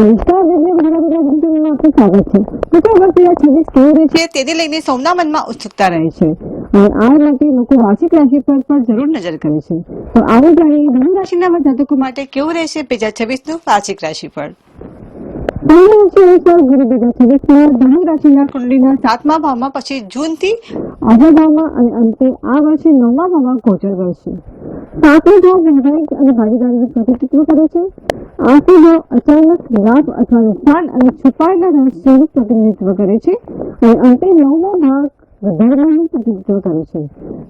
રહેશે તેને લઈને સૌના મનમાં ઉત્સુકતા રહે છે. આ માટે લોકો વાર્ષિક રાશિ પર પણ જરૂર નજર કરે છે. તો આવું જાણીએ ધનુ રાશિના જાતકો માટે કેવું રહેશે? બે હજાર છવ્વીસનું વાર્ષિક રાશિ પર. ધનુ રાશિના કુંડલીના સાતમા ભાવમાં પછી જૂનથી આગળ ભાવમાં અને અંતે આ વર્ષે નવમા ભાવમાં ગોચર કરશે સાતમો ભાવ વિવેક અને ભાગીદારીનું પ્રતિનિધિત્વ કરે છે? આઠમો અચાનક લાભ અથવા નુકસાન અને છુપાયેલા રહસ્યનું પ્રતિનિધિત્વ કરે છે અને અંતે નવમો ભાગ વધારવાનું પ્રતિનિધિત્વ કરે છે.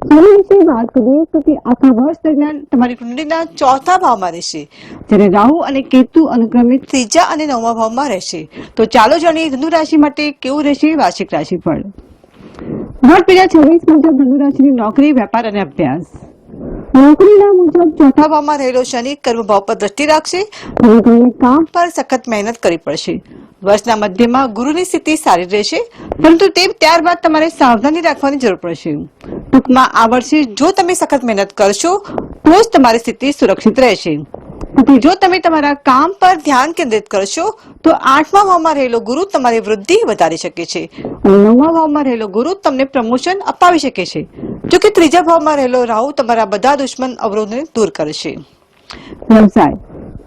શનિ વિશે વાત કરીએ તો કે આખા વર્ષ દરમિયાન તમારી કુંડળીના ચોથા ભાવમાં રહેશે. જ્યારે રાહુ અને કેતુ અનુક્રમે ત્રીજા અને નવમા ભાવમાં રહેશે. તો ચાલો જાણીએ ધનુ રાશિ માટે કેવું રહેશે વાર્ષિક રાશિફળ. વર્ષ બે છવ્વીસ મુજબ ધનુ રાશિની નોકરી, વેપાર અને અભ્યાસ. નોકરીના મુજબ ચોથા ભાવમાં રહેલો શનિ કર્મ ભાવ પર દ્રષ્ટિ રાખશે. કામ પર સખત મહેનત કરવી પડશે. વર્ષના મધ્યમાં ગુરુની સ્થિતિ સારી રહેશે પરંતુ તે ત્યારબાદ તમારે સાવધાની રાખવાની જરૂર પડશે. ટૂંકમાં આ વર્ષે જો તમે સખત મહેનત કરશો તો જ તમારી સ્થિતિ સુરક્ષિત રહેશે. જો તમે તમારા કામ પર ધ્યાન કેન્દ્રિત કરશો તો આઠમા ભાવમાં રહેલો ગુરુ તમારી વૃદ્ધિ વધારી શકે છે. નવમા ભાવમાં રહેલો ગુરુ તમને પ્રમોશન અપાવી શકે છે. જો કે ત્રીજા ભાવમાં રહેલો રાહુ તમારા બધા દુશ્મન અવરોધને દૂર કરશે વ્યવસાય.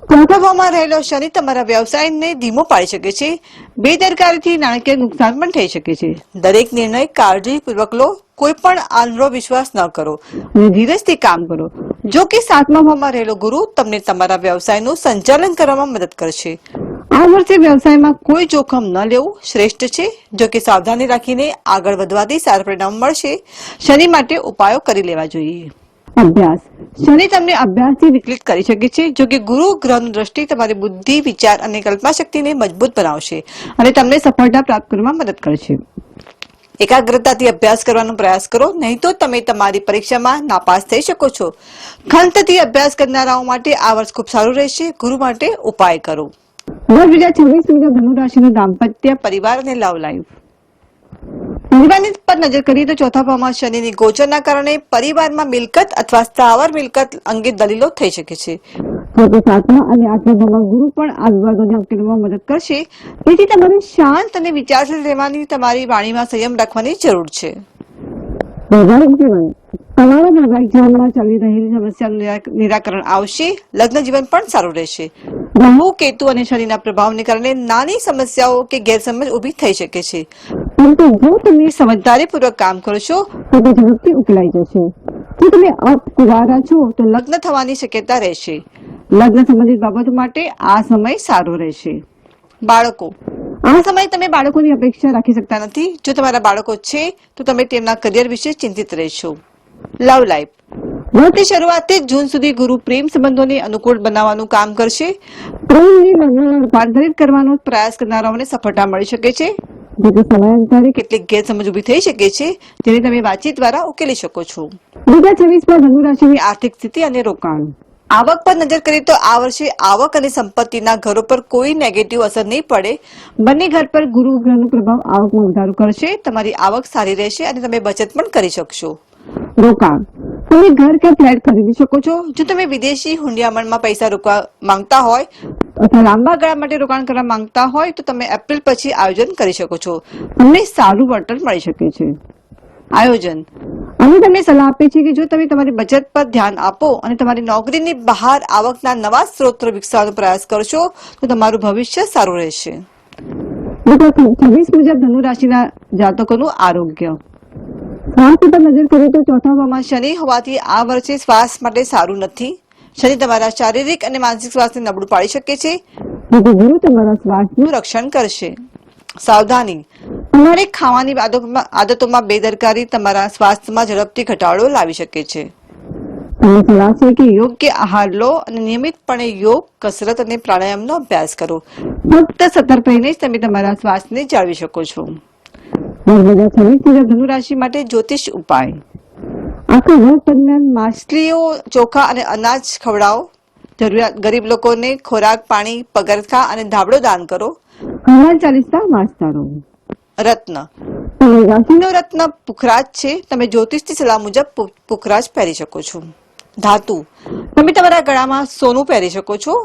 ચોથા ભાવમાં રહેલો શનિ તમારા વ્યવસાયને ધીમો પાડી શકે છે. બેદરકારીથી નાણાકીય નુકસાન પણ થઈ શકે છે. દરેક નિર્ણય કાળજીપૂર્વક લો કોઈ પણ આંધળો વિશ્વાસ ન કરો અને ધીરજથી કામ કરો. જો કે સાતમા ભાવમાં રહેલો ગુરુ તમને તમારા વ્યવસાયનું સંચાલન કરવામાં મદદ કરશે. આ વર્ષે વ્યવસાયમાં કોઈ જોખમ ન લેવું શ્રેષ્ઠ છે. જો કે સાવધાની રાખીને આગળ વધવાથી સારા પરિણામ મળશે. શનિ માટે ઉપાયો કરી લેવા જોઈએ. અભ્યાસ. શનિ તમને અભ્યાસથી વિકલિત કરી શકે છે. જો કે ગુરુ ગ્રહની દ્રષ્ટિ તમારી બુદ્ધિ વિચાર અને કલ્પના શક્તિને મજબૂત બનાવશે અને તમને સફળતા પ્રાપ્ત કરવામાં મદદ કરશે. એકાગ્રતાથી અભ્યાસ કરવાનો પ્રયાસ કરો. નહીં તો તમે તમારી પરીક્ષામાં નાપાસ થઈ શકો છો. ખંતથી અભ્યાસ કરનારાઓ માટે આ વર્ષ ખૂબ સારું રહેશે. ગુરુ માટે ઉપાય કરો. વર્ષ બે છવ્વીસ મુજબ ધનુરાશિનું દાંપત્ય પરિવાર અને લવ લાઈફ પરિવારની પર નજર કરીએ તો ચોથા ભાવમાં શનિની ગોચરના કારણે પરિવારમાં મિલકત અથવા સ્થાવર મિલકત અંગે દલીલો થઈ શકે છે. અને ગુરુ પણ આ વિવાદોને ઉકેલવામાં મદદ કરશે. તેથી તમારે શાંત અને વિચારશીલ રહેવાની તમારી વાણીમાં સંયમ રાખવાની જરૂર છે. તમારા વૈવાહિક જીવનમાં ચાલી રહેલી સમસ્યાનું નિરાકરણ આવશે. લગ્ન જીવન પણ સારું રહેશે. રાહુ કેતુ અને શનિના પ્રભાવને કારણે નાની સમસ્યાઓ કે ગેરસમજ ઊભી થઈ શકે છે. પરંતુ જો તમે સમજદારીપૂર્વક કામ કરશો તો તે ઝડપથી ઉકેલાઈ જશે. જો તમે અપકુવારા છો, તો લગ્ન થવાની શક્યતા રહેશે. લગ્ન સંબંધિત બાબતો માટે આ સમય સારો રહેશે. બાળકો, આ સમયે તમે બાળકોની અપેક્ષા રાખી શકતા નથી. જો તમારા બાળકો છે, તો તમે તેમના કરિયર વિશે ચિંતિત રહેશો. લવ લાઈફ વર્ષની શરૂઆતથી જૂન સુધી ગુરુ પ્રેમ સંબંધોને અનુકૂળ બનાવવાનું કામ કરશે. પ્રેમની રૂપાંતરિત કરવાનો પ્રયાસ કરનારાઓને સફળતા મળી શકે છે. કેટલીક ગેરસમજ ઊભી થઈ શકે છે, જેને તમે વાતચીત દ્વારા ઉકેલી શકો છો. બે હજાર છવ્વીસમાં આર્થિક સ્થિતિ અને રોકાણ. આવક પર નજર કરીએ તો આ વર્ષે આવક અને સંપત્તિના ઘરો પર કોઈ નેગેટિવ અસર નહીં પડે. બંને ઘર પર ગુરુ ગ્રહનો પ્રભાવ આવકમાં વધારો કરશે. તમારી આવક સારી રહેશે અને તમે બચત પણ કરી શકશો. રોકાણ તમે ઘર કે ફ્લેટ ખરીદી શકો છો? જો તમે વિદેશી હુંડિયામણમાં પૈસા રોકવા માંગતા હોય અથવા લાંબા ગાળા માટે રોકાણ કરવા માંગતા હોય તો તમે એપ્રિલ પછી આયોજન કરી શકો છો. તમને સારું વળતર મળી શકે છે. આયોજન. અમે તમને સલાહ આપીએ છીએ કે જો તમે તમારી બચત પર ધ્યાન આપો અને તમારી નોકરીની બહાર આવકના નવા સ્ત્રોતો વિકસાવવાનો પ્રયાસ કરશો તો તમારું ભવિષ્ય સારું રહેશે. છવ્વીસ મુજબ ધનુ રાશિના જાતકોનું આરોગ્ય. પર નજર કરીએ તો ચોથામાં શનિ હોવાથી આ વર્ષે શ્વાસ માટે સારું નથી. શનિ તમારા શારીરિક અને માનસિક સ્વાસ્થ્ય નબળું પાડી શકે છે. ગુરુ તમારા સ્વાસ્થ્યનું રક્ષણ કરશે. સાવધાની. તમારી ખાવાની આદતોમાં બેદરકારી તમારા સ્વાસ્થ્યમાં ઝડપથી ઘટાડો લાવી શકે છે. સલાહ છે કે યોગ્ય આહાર લો અને નિયમિતપણે યોગ કસરત અને પ્રાણાયામનો અભ્યાસ કરો. ફક્ત સતર્ક રહીને જ તમે તમારા સ્વાસ્થ્યને જાળવી શકો છો. નર્મદા છવ્વીસ મુજબ ધનુ રાશિ માટે જ્યોતિષ ઉપાય. આખા વર્ષ દરમિયાન માછલીઓ ચોખા અને અનાજ ખવડાવો. જરૂરિયાત ગરીબ લોકોને ખોરાક પાણી પગરખા અને ધાબળો દાન કરો. હનુમાન ચાલીસા વાંચતા રહો રત્ન. રાશિનો રત્ન પુખરાજ છે. તમે જ્યોતિષની સલાહ મુજબ પુખરાજ પહેરી શકો છો. ધાતુ. તમે તમારા ગળામાં સોનું પહેરી શકો છો.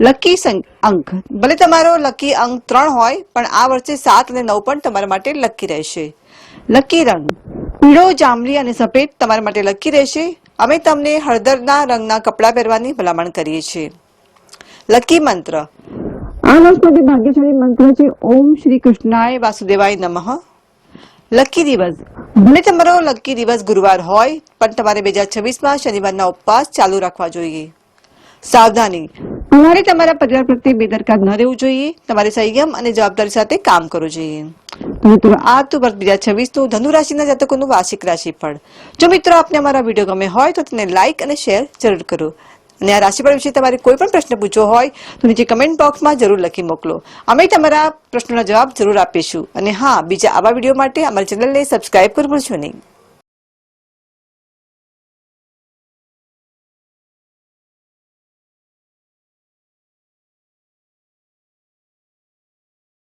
લકી અંક. ભલે તમારો લકી અંક ત્રણ હોય, પણ આ વર્ષે સાત અને નવ પણ તમારા માટે લકી રહેશે. લકી રંગ. પીળો, જાંબલી અને સફેદ તમારા માટે લકી રહેશે. અમે તમને હળદરના રંગના કપડાં પહેરવાની ભલામણ કરીએ છીએ. લકી મંત્ર. આ વર્ષ માટે ભાગ્યશાળી મંત્ર છે, ઓમ શ્રી કૃષ્ણાય વાસુદેવાય નમઃ. લકી દિવસ. ભલે તમારો લકી દિવસ ગુરુવાર હોય, પણ તમારે બે હજાર છવ્વીસમાં શનિવારના ઉપવાસ ચાલુ રાખવા જોઈએ. સાવધાની. તમારે તમારા પરિવાર પ્રત્યે બેદરકાર ન રહેવું જોઈએ. તમારે સંયમ અને જવાબદારી સાથે કામ કરવું જોઈએ. મિત્રો, આ તો વર્ષ બે હજાર છવ્વીસનું ધનુ રાશિના જાતકોનું વાર્ષિક રાશિફળ. જો મિત્રો આપને અમારા વીડિયો ગમે હોય તો તેને લાઇક અને શેર જરૂર કરો. અને આ રાશિફળ વિશે તમારે કોઈ પણ પ્રશ્ન પૂછવો હોય તો નીચે કમેન્ટ બોક્સમાં જરૂર લખી મોકલો. અમે તમારા પ્રશ્નોના જવાબ જરૂર આપીશું. અને હા, બીજા આવા વીડિયો માટે અમારી ચેનલને સબસ્ક્રાઇબ કરવું ભૂલશો નહીં.